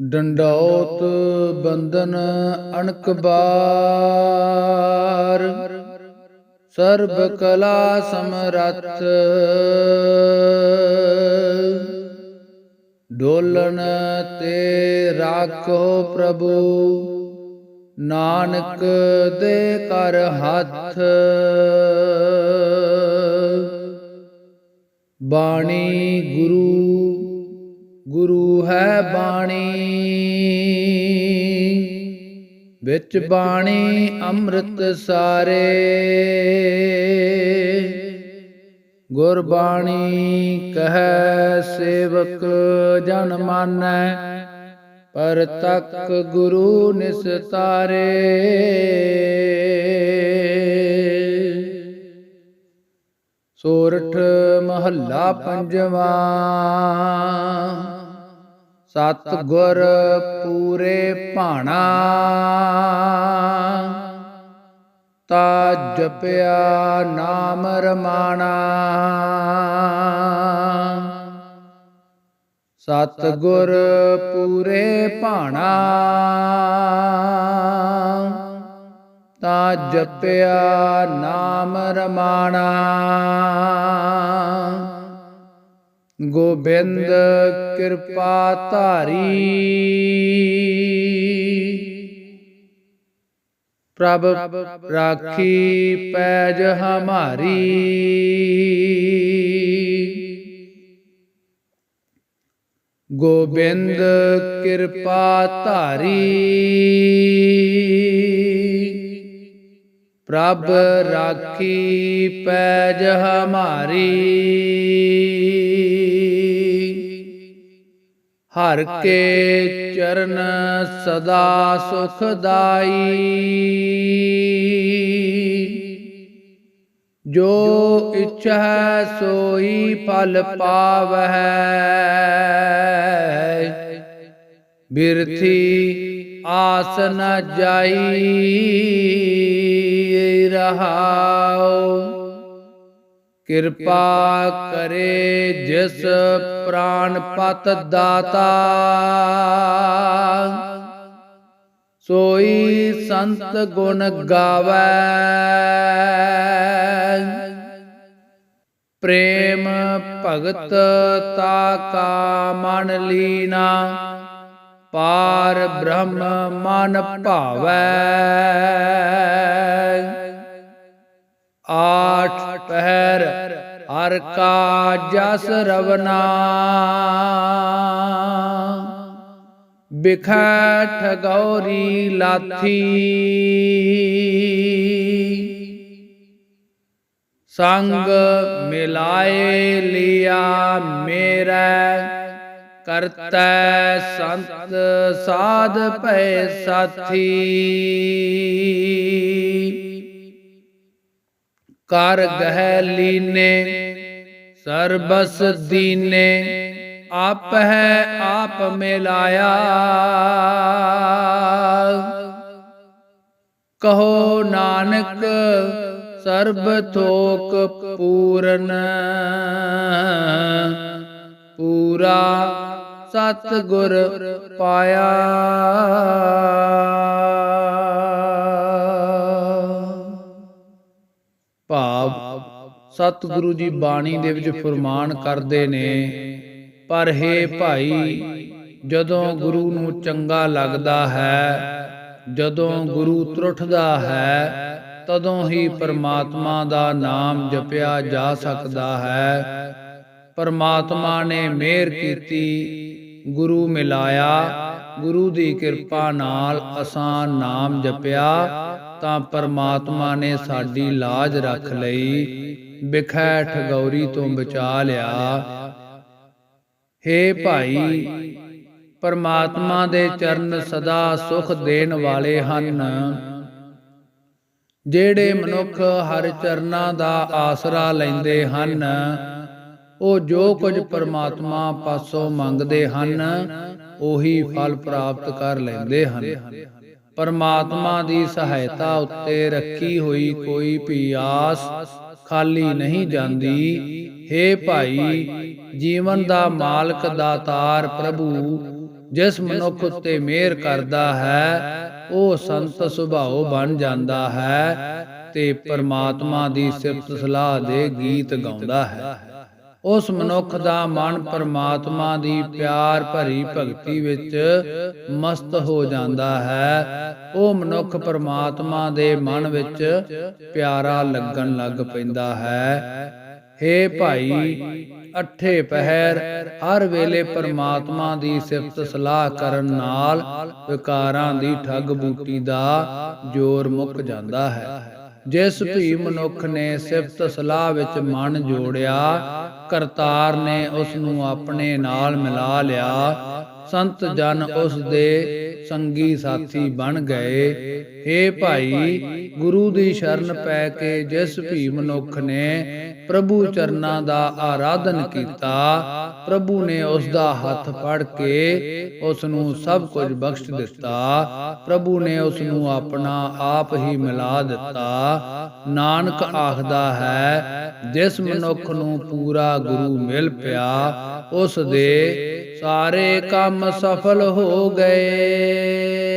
ਡੰਡੌਤ ਬੰਧਨ ਅਣਕ ਬਾਰ। ਸਰਬ ਕਲਾ ਸਮਰੱਥ। ਡੋਲਣ ਤੇ ਰਾਖੋ ਪ੍ਰਭੂ। ਨਾਨਕ ਦੇ ਕਰ ਹੱਥ। ਬਾਣੀ ਗੁਰੂ ਗੁਰੂ ਹੈ ਬਾਣੀ। ਵਿੱਚ ਬਾਣੀ ਅੰਮ੍ਰਿਤ ਸਾਰੇ। ਗੁਰਬਾਣੀ ਕਹੈ ਸੇਵਕ ਜਨ ਮਾਨੈ, ਪਰ ਤੱਕ ਗੁਰੂ ਨਿਸਤਾਰੇ ਸੋਰਠ ਮਹੱਲਾ ਪੰਜਵਾ। ਸਤ ਗੁਰ ਪੂਰੇ ਭਾਣਾ। ਤਾ ਜਪਿਆ ਨਾਮ ਰਮਾਣਾ। ਸਤ ਗੁਰ ਪੂਰੇ ਭਾਣਾ। ਤਾ ਜਪਿਆ ਨਾਮ ਰਮਾਣਾ। ਗੋਬਿੰਦ ਕਿਰਪਾ ਧਾਰੀ। ਪ੍ਰਭ ਰਾਖੀ ਪੈਜ ਹਮਾਰੀ। ਗੋਬਿੰਦ ਕਿਰਪਾ ਧਾਰੀ। ਪ੍ਰਭ ਰਾਖੀ ਪੈਜ ਹਮਾਰੀ। ਹਰ ਕੇ ਚਰਨ ਸਦਾ ਸੁਖਦਾਈ। ਜੋ ਇੱਛਾ ਸੋਈ ਫਲ ਪਾਵਹਿ। ਬਿਰਥੀ ਆਸ ਨ ਜਾਈ ਰਹਾਉ। ਕਿਰਪਾ ਕਰੇ ਜਿਸ ਪ੍ਰਾਨ ਪਤ ਦਾਤਾ। ਸੋਈ ਸੰਤ ਗੁਣ ਗਾਵੇ। ਪ੍ਰੇਮ ਭਗਤ ਤਾ ਕਾ ਮਨ ਲੀਨਾ। ਪਾਰ ਬ੍ਰਹਮ ਮਨ ਭਾਵੈ। ਆਠ ਪਹਿਰ ਹਰ ਕਾ ਜਸ ਰਵਨਾ। ਬਿਖੈ ਗੌਰੀ ਲਾਥੀ। ਸੰਗ ਮਿਲਾਏ ਲਿਆ ਮੇਰਾ। ਕਰਤੈ ਸੰਤ ਸਾਧ ਭੈ ਸਾਥੀ। ਕਰ ਗਹਿ ਲੀਨੇ, ਸਰਬਸ ਦੀਨੇ ਆਪ ਹੈ ਆਪ ਮਿਲਾਇਆ। ਕਹੋ ਨਾਨਕ, ਸਰਬ ਥੋਕ ਪੂਰਨ। ਪੂਰਾ ਸਤ ਗੁਰ ਪਾਇਆ। ਭਾਵ ਸਤਿਗੁਰੂ ਜੀ ਬਾਣੀ ਦੇ ਵਿੱਚ ਫਰਮਾਨ ਕਰਦੇ ਨੇ, ਪਰ ਹੇ ਭਾਈ, ਜਦੋਂ ਗੁਰੂ ਨੂੰ ਚੰਗਾ ਲੱਗਦਾ ਹੈ, ਜਦੋਂ ਗੁਰੂ ਤਰੁੱਠਦਾ ਹੈ, ਤਦੋਂ ਹੀ ਪਰਮਾਤਮਾ ਦਾ ਨਾਮ ਜਪਿਆ ਜਾ ਸਕਦਾ ਹੈ। ਪਰਮਾਤਮਾ ਨੇ ਮਿਹਰ ਕੀਤੀ ਗੁਰੂ ਮਿਲਾਇਆ, ਗੁਰੂ ਦੀ ਕਿਰਪਾ ਨਾਲ ਅਸਾਂ ਨਾਮ ਜਪਿਆ, ਤਾਂ ਪਰਮਾਤਮਾ ਨੇ ਸਾਡੀ ਲਾਜ ਰੱਖ ਲਈ ਬਿਖੈ ਠਗੌਰੀ ਤੋਂ ਬਚਾ ਲਿਆ। ਹੇ ਭਾਈ, ਪਰਮਾਤਮਾ ਦੇ ਚਰਨ ਸਦਾ ਸੁਖ ਦੇਣ ਵਾਲੇ ਹਨ। ਜਿਹੜੇ ਮਨੁੱਖ ਹਰ ਚਰਨਾਂ ਦਾ ਆਸਰਾ ਲੈਂਦੇ ਹਨ ਉਹ ਜੋ ਕੁਝ ਪਰਮਾਤਮਾ ਪਾਸੋਂ ਮੰਗਦੇ ਹਨ ਉਹੀ ਫਲ ਪ੍ਰਾਪਤ ਕਰ ਲੈਂਦੇ ਹਨ। ਪਰਮਾਤਮਾ ਦੀ ਸਹਾਇਤਾ ਉੱਤੇ ਰੱਖੀ ਹੋਈ ਕੋਈ ਵੀ ਆਸ ਖਾਲੀ ਨਹੀਂ ਜਾਂਦੀ। ਹੇ ਭਾਈ ਜੀਵਨ ਦਾ ਮਾਲਕ ਦਾਤਾਰ ਪ੍ਰਭੂ ਜਿਸ ਮਨੁੱਖ ਉੱਤੇ ਮਿਹਰ ਕਰਦਾ ਹੈ ਉਹ ਸੰਤ ਸੁਭਾਉ ਬਣ ਜਾਂਦਾ ਹੈ ਤੇ ਪਰਮਾਤਮਾ ਦੀ ਸਿਫਤ ਸਲਾਹ ਦੇ ਗੀਤ ਗਾਉਂਦਾ ਹੈ। ਉਸ ਮਨੁੱਖ ਦਾ ਮਨ ਪਰਮਾਤਮਾ ਦੀ ਪਿਆਰ ਭਰੀ ਭਗਤੀ ਵਿੱਚ ਮਸਤ ਹੋ ਜਾਂਦਾ ਹੈ। ਉਹ ਮਨੁੱਖ ਪਰਮਾਤਮਾ ਦੇ ਮਨ ਵਿੱਚ ਪਿਆਰਾ ਲੱਗਣ ਲੱਗ ਪੈਂਦਾ ਹੈ। ਹੇ ਭਾਈ, ਅਠੇ ਪਹਿਰ ਹਰ ਵੇਲੇ ਪਰਮਾਤਮਾ ਦੀ ਸਿਫਤ ਸਲਾਹ ਕਰਨ ਨਾਲ ਵਿਕਾਰਾਂ ਦੀ ਠੱਗ ਬੂਟੀ ਦਾ ਜ਼ੋਰ ਮੁੱਕ ਜਾਂਦਾ ਹੈ। ਜਿਸ ਵੀ ਮਨੁੱਖ ਨੇ ਸਿਫਤ ਸਲਾਹ ਵਿੱਚ ਮਨ ਜੋੜਿਆ ਕਰਤਾਰ ਨੇ ਉਸ ਨੂੰ ਆਪਣੇ ਨਾਲ ਮਿਲਾ ਲਿਆ। ਸੰਤ ਜਨ ਉਸ ਦੇ ਸੰਗੀ ਸਾਥੀ ਬਣ ਗਏ। हे ਭਾਈ, ਗੁਰੂ ਦੀ ਸ਼ਰਨ ਪੈ ਕੇ ਜਿਸ ਵੀ ਮਨੁੱਖ ਨੇ ਪ੍ਰਭੂ ਚਰਨਾਂ ਦਾ ਆਰਾਧਨ ਕੀਤਾ। ਪ੍ਰਭੂ ਨੇ ਉਸ ਦਾ ਹੱਥ ਫੜ ਕੇ ਉਸ ਨੂੰ ਸਭ ਕੁਝ ਬਖਸ਼ ਦਿੱਤਾ। ਪ੍ਰਭੂ ਨੇ ਉਸ ਨੂੰ ਆਪਣਾ ਆਪ ਹੀ ਮਿਲਾ ਦਿੱਤਾ। ਨਾਨਕ ਆਖਦਾ ਹੈ, ਜਿਸ ਮਨੁੱਖ ਨੂੰ ਪੂਰਾ ਗੁਰੂ ਮਿਲ ਪਿਆ ਉਸ ਦੇ ਸਾਰੇ ਕੰਮ ਸਫਲ ਹੋ ਗਏ।